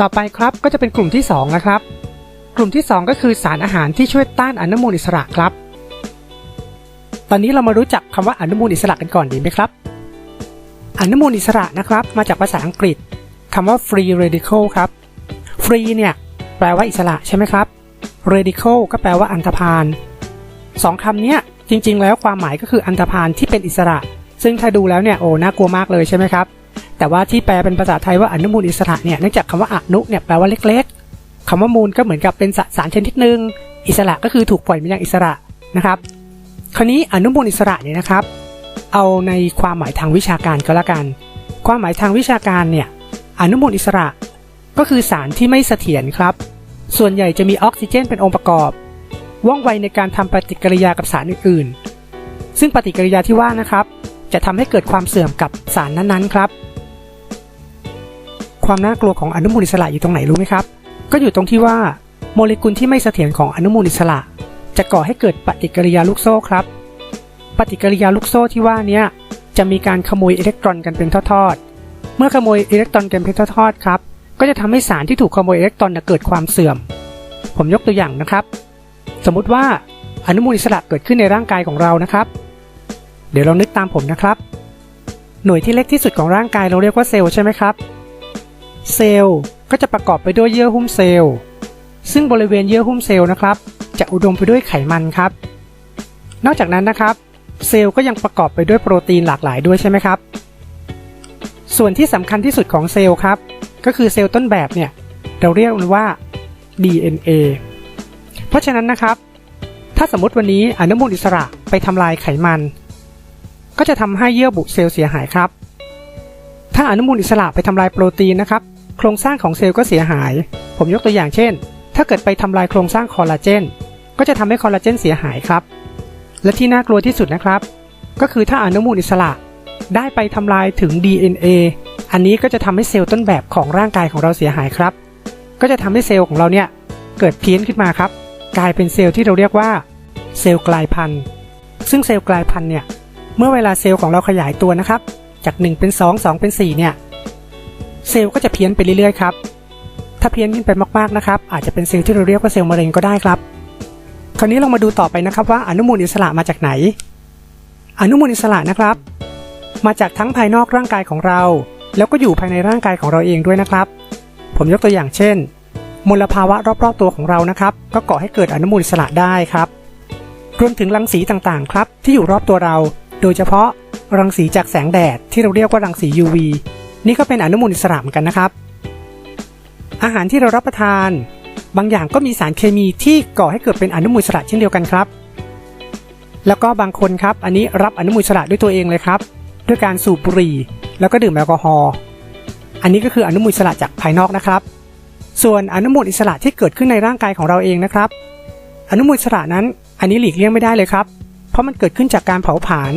ต่อไปครับก็จะเป็นกลุ่มที่2นะครับ กลุ่มที่ 2 ก็คือสารอาหารที่ช่วยต้านอนุมูลอิสระครับ ตอนนี้เรามารู้จักคำว่าอนุมูลอิสระกันก่อนดีไหมครับ อนุมูลอิสระนะครับ มาจากภาษาอังกฤษคำว่า free radical ครับ free เนี่ยแปลว่าอิสระใช่ไหมครับ radical ก็แปลว่าอันธพาลสองคำนี้จริงๆ แล้วความหมายก็คืออันธพาลที่เป็นอิสระ ซึ่งถ้าดูแล้วเนี่ยโอ้น่ากลัวมากเลยใช่ไหมครับ แต่ว่าที่แปลเป็นภาษาไทยว่าอนุมูลอิสระเนี่ยเนื่องจากคำว่าอนุเนี่ยแปลว่าเล็กๆคำว่ามูลก็เหมือนกับเป็นสสารชนิดหนึ่งอิสระก็คือถูกปล่อยมาอย่างอิสระนะครับ คราวนี้อนุมูลอิสระเนี่ยนะครับ เอาในความหมายทางวิชาการก็แล้วกัน ความหมายทางวิชาการเนี่ยอนุมูลอิสระก็คือสารที่ไม่เสถียรครับ ส่วนใหญ่จะมีออกซิเจนเป็นองค์ประกอบ ว่องไวในการทำปฏิกิริยากับสารอื่นๆ ซึ่งปฏิกิริยาที่ว่านะครับ จะทำให้เกิดความเสื่อมกับสารนั้นๆครับ ความน่ากลัวของอนุมูลอิสระอยู่ตรงไหนรู้ไหมครับ ก็อยู่ตรงที่ว่าโมเลกุลที่ไม่เสถียรของอนุมูลอิสระ จะก่อให้เกิดปฏิกิริยาลูกโซ่ครับ ปฏิกิริยาลูกโซ่ที่ว่านี้จะมีการขโมยอิเล็กตรอนกันเป็นทอดๆ เมื่อขโมยอิเล็กตรอนกันเป็นทอดๆครับ ก็จะทำให้สารที่ถูกขโมยอิเล็กตรอนเกิดความเสื่อม ผมยกตัวอย่างนะครับ สมมุติว่าอนุมูลอิสระเกิดขึ้นในร่างกายของเรานะครับ เดี๋ยวเรานึกตามผมนะครับ หน่วยที่เล็กที่สุดของร่างกายเราเรียกว่าเซลล์ใช่ไหมครับ เซลล์ก็จะประกอบไปด้วยเยื่อหุ้มเซลล์ ซึ่งบริเวณเยื่อหุ้มเซลล์นะครับ จะอุดมไปด้วยไขมันครับ นอกจากนั้นนะครับ เซลล์ก็ยังประกอบไปด้วยโปรตีนหลากหลายด้วยใช่ไหมครับ ส่วนที่สำคัญที่สุดของเซลล์ครับ ก็คือเซลล์ต้นแบบเนี่ย เราเรียกมันว่า DNA เพราะฉะนั้นนะครับ ถ้าสมมติวันนี้อนุมูลอิสระไปทำลายไขมัน ก็จะทำให้เยื่อบุเซลล์เสียหายครับ ถ้าอนุมูลอิสระไปทำลายโปรตีนนะครับ โครงสร้างของเซลล์ก็เสียหาย ผมยกตัวอย่างเช่น ถ้าเกิดไปทำลายโครงสร้างคอลลาเจน ก็จะทำให้คอลลาเจนเสียหายครับ และที่น่ากลัวที่สุดนะครับ ก็คือถ้าอนุมูลอิสระ ได้ไปทำลายถึง DNA อันนี้ก็จะทำให้เซลล์ต้นแบบของร่างกายของเราเสียหายครับ ก็จะทำให้เซลล์ของเราเนี่ยเกิดเพี้ยนขึ้นมาครับ กลายเป็นเซลล์ที่เราเรียกว่าเซลล์กลายพันธุ์ ซึ่งเซลล์กลายพันธุ์เนี่ย เมื่อเวลาเซลล์ของเราขยายตัวนะครับ จาก 1 เป็น 2 2 เป็น 4 เนี่ย เซลล์ก็จะเพี้ยนไปเรื่อยๆครับ ถ้าเพี้ยนขึ้นไปมากๆนะครับ อาจจะเป็นเซลล์ที่เราเรียกว่าเซลล์มะเร็งก็ได้ครับ คราวนี้เรามาดูต่อไปนะครับว่าอนุมูลอิสระมาจากไหน อนุมูลอิสระนะครับ มาจากทั้งภายนอกร่างกายของเรา แล้วก็อยู่ภายในร่างกายของเราเองด้วยนะครับ ผมยกตัวอย่างเช่น มลภาวะรอบๆตัวของเรานะครับ ก็ก่อให้เกิดอนุมูลอิสระได้ครับรวมถึงรังสีต่างๆ ครับ ที่อยู่รอบตัวเรา โดยเฉพาะรังสีจากแสงแดดที่เราเรียกว่ารังสี UV นี่ก็เป็นอนุมูลอิสระเหมือนกันนะครับ อาหารที่เรารับประทาน บางอย่างก็มีสารเคมีที่ก่อให้เกิดเป็นอนุมูลอิสระเช่นเดียวกันครับ แล้วก็บางคนครับ อันนี้รับอนุมูลอิสระด้วยตัวเองเลยครับ ด้วยการสูบบุหรี่ แล้วก็ดื่มแอลกอฮอล์ อันนี้ก็คืออนุมูลอิสระจากภายนอกนะครับ ส่วนอนุมูลอิสระที่เกิดขึ้นในร่างกายของเราเองนะครับ อนุมูลอิสระนั้น อันนี้หลีกเลี่ยงไม่ได้เลยครับ เพราะมันเกิดขึ้นจากการเผาผลาญ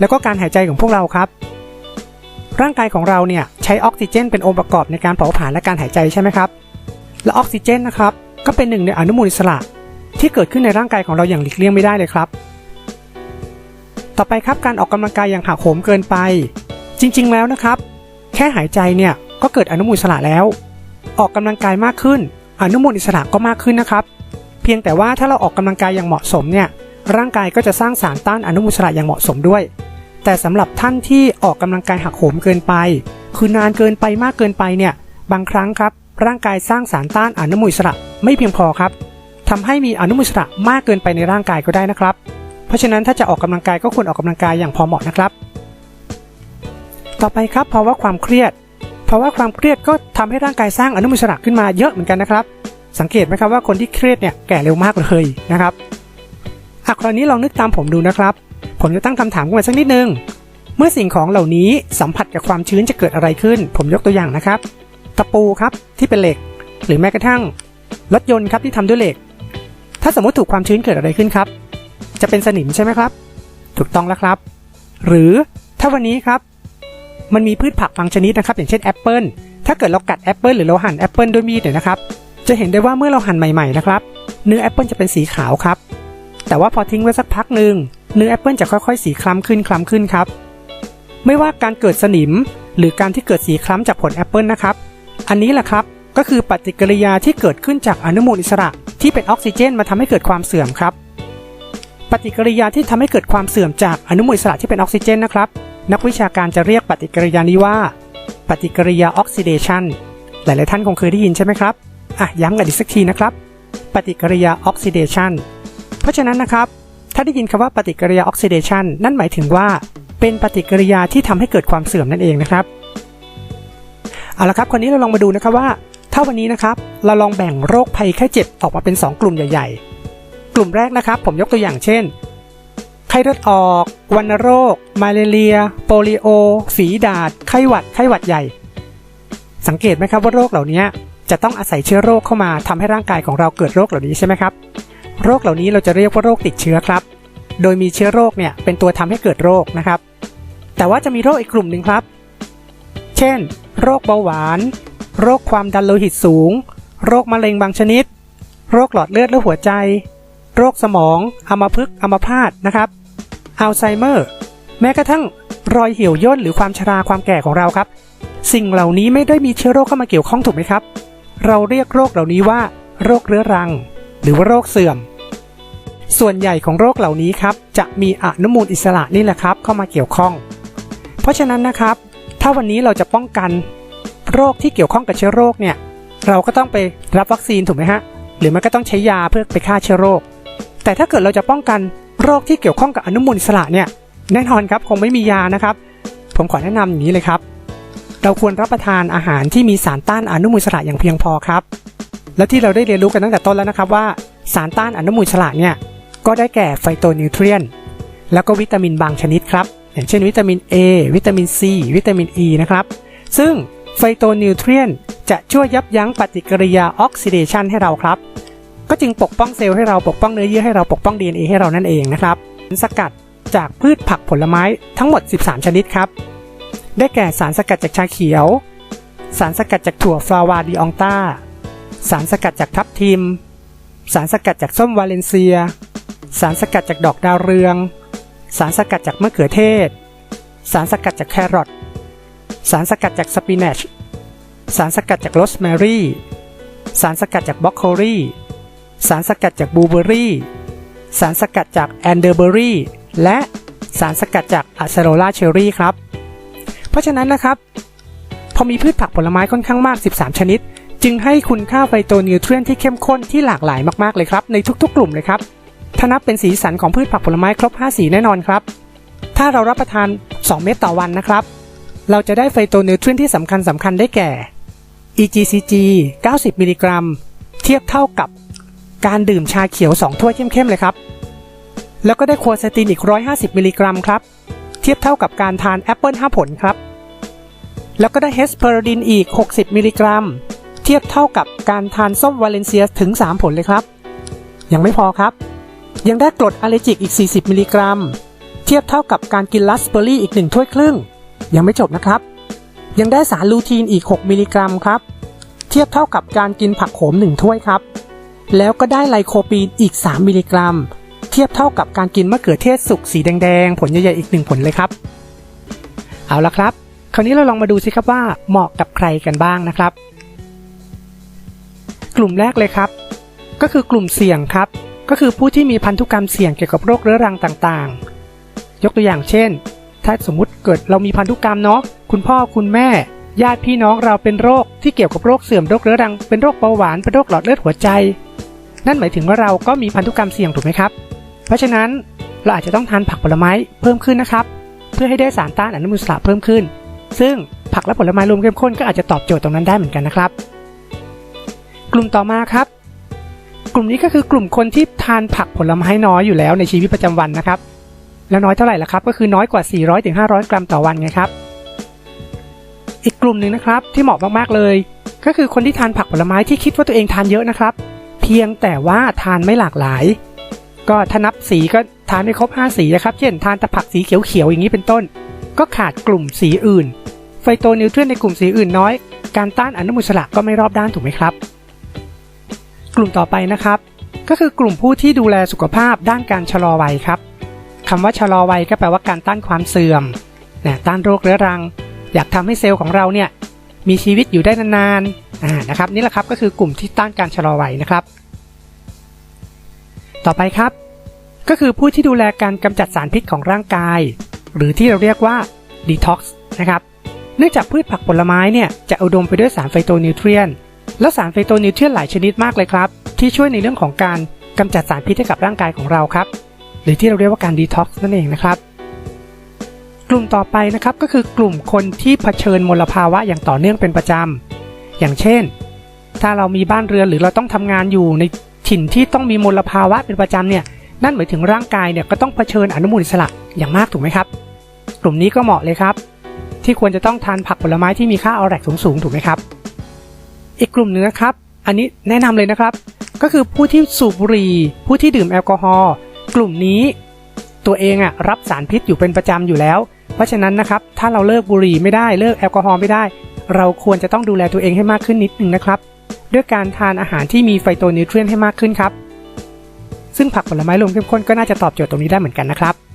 แล้วก็การหายใจของพวกเราครับ ร่างกายของเราเนี่ยใช้ออกซิเจนเป็นองค์ประกอบในการเผาผลาญและการหายใจใช่ไหมครับ และออกซิเจนนะครับก็เป็นหนึ่งในอนุมูลอิสระ ที่เกิดขึ้นในร่างกายของเราอย่างหลีกเลี่ยงไม่ได้เลยครับ ต่อไปครับการออกกำลังกายอย่างหักโหมเกินไป จริง ๆ แล้วนะครับ แค่หายใจเนี่ยก็เกิดอนุมูลอิสระแล้ว ออกกำลังกายมากขึ้น อนุมูลอิสระก็มากขึ้นนะครับ เพียงแต่ว่าถ้าเราออกกำลังกายอย่างเหมาะสมเนี่ยร่างกายก็จะสร้างสารต้านอนุมูลอิสระอย่างเหมาะสมด้วย แต่สำหรับท่านที่ออกกำลังกายหักโหมเกินไป คือนานเกินไปมากเกินไปเนี่ย บางครั้งครับ ร่างกายสร้างสารต้านอนุมูลอิสระไม่เพียงพอครับทำให้มีอนุมูลอิสระมากเกินไปในร่างกายก็ได้นะครับ เพราะฉะนั้นถ้าจะออกกำลังกายก็ควรออกกำลังกายอย่างพอเหมาะนะครับ ต่อไปครับภาวะความเครียดภาวะความเครียดก็ทำให้ร่างกายสร้างอนุมูลอิสระขึ้นมาเยอะเหมือนกันนะครับ สังเกตไหมครับว่าคนที่เครียดเนี่ยแก่เร็วมากเลยนะครับอะคราวนี้ลองนึกตามผมดูนะครับ ผมจะตั้งคำถามขึ้นมาสักนิดนึง เมื่อสิ่งของเหล่านี้สัมผัสกับความชื้นจะเกิดอะไรขึ้น ผมยกตัวอย่างนะครับ ตะปูครับที่เป็นเหล็ก หรือแม้กระทั่งรถยนต์ครับที่ทำด้วยเหล็ก ถ้าสมมติถูกความชื้นเกิดอะไรขึ้นครับ จะเป็นสนิมใช่ไหมครับ ถูกต้องแล้วครับ หรือถ้าวันนี้ครับ มันมีพืชผักบางชนิดนะครับ อย่างเช่นแอปเปิลถ้าเกิดเรากัดแอปเปิลหรือเราหั่นแอปเปิลด้วยมีดเนี่ยนะครับจะเห็นได้ว่าเมื่อเราหั่นใหม่ๆนะครับ เนื้อแอปเปิลจะเป็นสีขาวครับ แต่ว่าพอทิ้งไว้สักพักหนึ่ง เนื้อแอปเปิลจะค่อยๆ สีคล้ำขึ้นคล้ำขึ้นครับ ไม่ว่าการเกิดสนิม หรือการที่เกิดสีคล้ำจากผลแอปเปิลนะครับ อันนี้แหละครับก็คือปฏิกิริยาที่เกิดขึ้นจากอนุมูลอิสระ ที่เป็นออกซิเจนมาทำให้เกิดความเสื่อมครับ ปฏิกิริยาที่ทำให้เกิดความเสื่อมจากอนุมูลอิสระที่เป็นออกซิเจนนะครับ นักวิชาการจะเรียกปฏิกิริยานี้ว่า ปฏิกิริยาออกซิเดชันหลายๆท่านคงเคยได้ยินใช่ไหมครับอะย้ำกันอีกสักทีนะครับ ปฏิกิริยาออกซิเดชันเพราะฉะนั้นนะครับ ถ้าได้ยินคำว่าปฏิกิริยาออกซิเดชันนั่นหมายถึงว่า เป็นปฏิกิริยาที่ทำให้เกิดความเสื่อมนั่นเองนะครับเอาละครับคนนี้เราลองมาดูนะครับว่าถ้าวันนี้นะครับเราลองแบ่งโรคภัยไข้เจ็บออกมาเป็น 2 กลุ่มใหญ่ ๆ กลุ่มแรกนะครับ ผมยกตัวอย่างเช่น ไข้เลือดออกวัณโรค มาเลเรีย โปลิโอ ฝีดาษไข้หวัด ไข้หวัดใหญ่ สังเกตไหมครับว่าโรคเหล่านี้จะต้องอาศัยเชื้อโรคเข้ามาทำให้ร่างกายของเราเกิดโรคเหล่านี้ใช่ไหมครับ โรคเหล่านี้เราจะเรียกว่าโรคติดเชื้อครับ โดยมีเชื้อโรคเนี่ยเป็นตัวทำให้เกิดโรคนะครับ แต่ว่าจะมีโรคอีกกลุ่มหนึ่งครับ เช่น โรคเบาหวาน โรคความดันโลหิตสูง โรคมะเร็งบางชนิด โรคหลอดเลือดและหัวใจ โรคสมองอัมพฤกษ์อัมพาตนะครับอัลไซเมอร์ แม้กระทั่งรอยเหี่ยวย่นหรือความชราความแก่ของเราครับ สิ่งเหล่านี้ไม่ได้มีเชื้อโรคเข้ามาเกี่ยวข้องถูกไหมครับ เราเรียกโรคเหล่านี้ว่า โรคเรื้อรัง หรือว่าโรคเสื่อม ส่วนใหญ่ของโรคเหล่านี้ครับจะมีอนุมูลอิสระนี่แหละครับเข้ามาเกี่ยวข้อง เพราะฉะนั้นนะครับ ถ้าวันนี้เราจะป้องกันโรคที่เกี่ยวข้องกับเชื้อโรคเนี่ยเราก็ต้องไปรับวัคซีนถูกไหมฮะหรือมันก็ต้องใช้ยาเพื่อไปฆ่าเชื้อโรค แต่ถ้าเกิดเราจะป้องกันโรคที่เกี่ยวข้องกับอนุมูลอิสระเนี่ยแน่นอนครับคงไม่มียานะครับ ผมขอแนะนำอย่างนี้เลยครับ เราควรรับประทานอาหารที่มีสารต้านอนุมูลอิสระอย่างเพียงพอครับ และที่เราได้เรียนรู้กันตั้งแต่ต้นแล้วนะครับว่าสารต้านอนุมูลอิสระเนี่ยก็ได้แก่ไฟโตนิวเทรียน แล้วก็วิตามินบางชนิดครับ อย่างเช่นวิตามิน A วิตามิน C วิตามิน E นะครับ ซึ่งไฟโตนิวเทรียนจะช่วยยับยั้งปฏิกิริยาออกซิเดชันให้เราครับ ก็จึงปกป้องเซลล์ให้เราปกป้องเนื้อเยื่อให้เราปกป้อง DNA ให้เรานั่นเองนะครับสกัดจากพืชผักผลไม้ทั้งหมด 13 ชนิดครับ ได้แก่สารสกัดจากชาเขียว สารสกัดจากถั่วฟลาวาดิอองตา สารสกัดจากทับทิม สารสกัดจากส้มวาเลนเซีย สารสกัดจากดอกดาวเรือง สารสกัดจากมะเขือเทศ สารสกัดจากแครอท สารสกัดจากสปินัช สารสกัดจากโรสแมรี่ สารสกัดจากบล็อกโคลีสารสกัดจากบลูเบอรี่ สารสกัดจากแอนเดอร์เบอรี่ และสารสกัดจากอะเซโรลาเชอรี่ครับ เพราะฉะนั้นนะครับ พอมีพืชผักผลไม้ค่อนข้างมาก 13 ชนิด จึงให้คุณค่าไฟโตนิวเทรียนที่เข้มข้นที่หลากหลายมากๆเลยครับในทุกๆ กลุ่มเลยครับถ้านับเป็นสีสันของพืชผักผลไม้ครบ 5 สีแน่นอนครับ ถ้าเรารับประทาน 2 เม็ดต่อวันนะครับ เราจะได้ไฟโตนิวเทรียนที่สำคัญสำคัญได้แก่ EGCG 90 มิลลิกรัม เทียบเท่ากับการดื่มชาเขียว 2 ถ้วยเข้มๆเลยครับ แล้วก็ได้ควอเซตินอีก 150 มิลลิกรัมครับ เทียบเท่ากับการทานแอปเปิล5ผลครับ แล้วก็ได้เฮสเพอร์ดินอีก 60 มิลลิกรัม เทียบเท่ากับการทานส้มวาเลนเซียถึง 3 ผลเลยครับ ยังไม่พอครับ ยังได้กรดอะเลจิกอีก 40 มิลลิกรัม เทียบเท่ากับการกินลัสเบอร์รี่อีก 1 ถ้วยครึ่ง ยังไม่จบนะครับ ยังได้สารลูทีนอีก 6 มิลลิกรัมครับ เทียบเท่ากับการกินผักโขม 1 ถ้วยครับ แล้วก็ได้ไลโคปีนอีก 3 มิลลิกรัม เทียบเท่ากับการกินมะเขือเทศสุกสีแดงๆ ผลใหญ่ๆอีกหนึ่งผลเลยครับ เอาละครับ คราวนี้เราลองมาดูสิครับว่าเหมาะกับใครกันบ้างนะครับ กลุ่มแรกเลยครับ ก็คือกลุ่มเสี่ยงครับ ก็คือผู้ที่มีพันธุกรรมเสี่ยงเกี่ยวกับโรคเรื้อรังต่างๆ ยกตัวอย่างเช่น ถ้าสมมุติเกิดเรามีพันธุกรรมเนาะคุณพ่อคุณแม่ ญาติพี่น้องเราเป็นโรคที่เกี่ยวกับโรคเสื่อมโรคเรื้อรังเป็นโรคเบาหวานเป็นโรคหลอดเลือดหัวใจ นั่นหมายถึงว่าเราก็มีพันธุกรรมเสี่ยงถูกไหมครับ เพราะฉะนั้นเราอาจจะต้องทานผักผลไม้เพิ่มขึ้นนะครับ เพื่อให้ได้สารต้านอนุมูลอิสระเพิ่มขึ้น ซึ่งผักและผลไม้รวมเข้มข้นก็อาจจะตอบโจทย์ตรงนั้นได้เหมือนกันนะครับ ลุ่มต่อมาครับ กลุ่มนี้ก็คือกลุ่มคนที่ทานผักผลไม้น้อยอยู่แล้วในชีวิตประจำวันนะครับ แล้วน้อยเท่าไหร่ล่ะครับ ก็คือน้อยกว่า 400-500 กรัมต่อวันไงครับ อีกกลุ่มหนึ่งนะครับที่เหมาะมากๆเลย ก็คือคนที่ทานผักผลไม้ที่คิดว่าตัวเองทานเยอะนะครับ เพียงแต่ว่าทานไม่หลากหลาย ก็ถ้านับสีก็ทานไม่ครบ 5 สีนะครับ เช่น ทานแต่ผักสีเขียวๆอย่างนี้เป็นต้น ก็ขาดกลุ่มสีอื่นไฟโตนิวเทรียนในกลุ่มสีอื่นน้อย การต้านอนุมูลอิสระก็ไม่รอบด้านถูกไหมครับ กลุ่มต่อไปนะครับ ก็คือกลุ่มผู้ที่ดูแลสุขภาพด้านการชะลอวัยครับคำว่าชะลอวัยก็แปลว่าการต้านความเสื่อมนะต้านโรคเรื้อรัง อยากทำให้เซลล์ของเราเนี่ยมีชีวิตอยู่ได้นานๆอ่านะครับนี่แหละครับก็คือกลุ่มที่ต้านการชะลอวัยนะครับ ต่อไปครับ ก็คือผู้ที่ดูแลการกำจัดสารพิษของร่างกาย หรือที่เราเรียกว่า detox นะครับเนื่องจากพืชผักผลไม้เนี่ยจะอุดมไปด้วยสารไฟโตนิวเทรียน แล้วสารไฟโตนิวเทรียนหลายชนิดมากเลยครับ ที่ช่วยในเรื่องของการกำจัดสารพิษให้กับร่างกายของเราครับ หรือที่เราเรียกว่าการ detox นั่นเองนะครับกลุ่มต่อไปนะครับก็คือกลุ่มคนที่เผชิญมลภาวะอย่างต่อเนื่องเป็นประจำ อย่างเช่น ถ้าเรามีบ้านเรือนหรือเราต้องทำงานอยู่ในถิ่นที่ต้องมีมลภาวะเป็นประจำเนี่ยนั่นหมายถึงร่างกายเนี่ยก็ต้องเผชิญอนุมูลอิสระอย่างมากถูกไหมครับ กลุ่มนี้ก็เหมาะเลยครับ ที่ควรจะต้องทานผักผลไม้ที่มีค่าออแรกสูงๆถูกไหมครับ อีกกลุ่มหนึ่งนะครับ อันนี้แนะนำเลยนะครับ ก็คือผู้ที่สูบบุหรี่ ผู้ที่ดื่มแอลกอฮอล์กลุ่มนี้ ตัวเองอะรับสารพิษอยู่เป็นประจำอยู่แล้ว เพราะฉะนั้นนะครับ ถ้าเราเลิกบุหรี่ไม่ได้เลิกแอลกอฮอล์ไม่ได้ เราควรจะต้องดูแลตัวเองให้มากขึ้นนิดนึงนะครับด้วยการทานอาหารที่มีไฟโตนิวเทรียนให้มากขึ้นครับ ซึ่งผักผลไม้รวมเข้มข้นก็น่าจะตอบโจทย์ตรงนี้ได้เหมือนกันนะครับ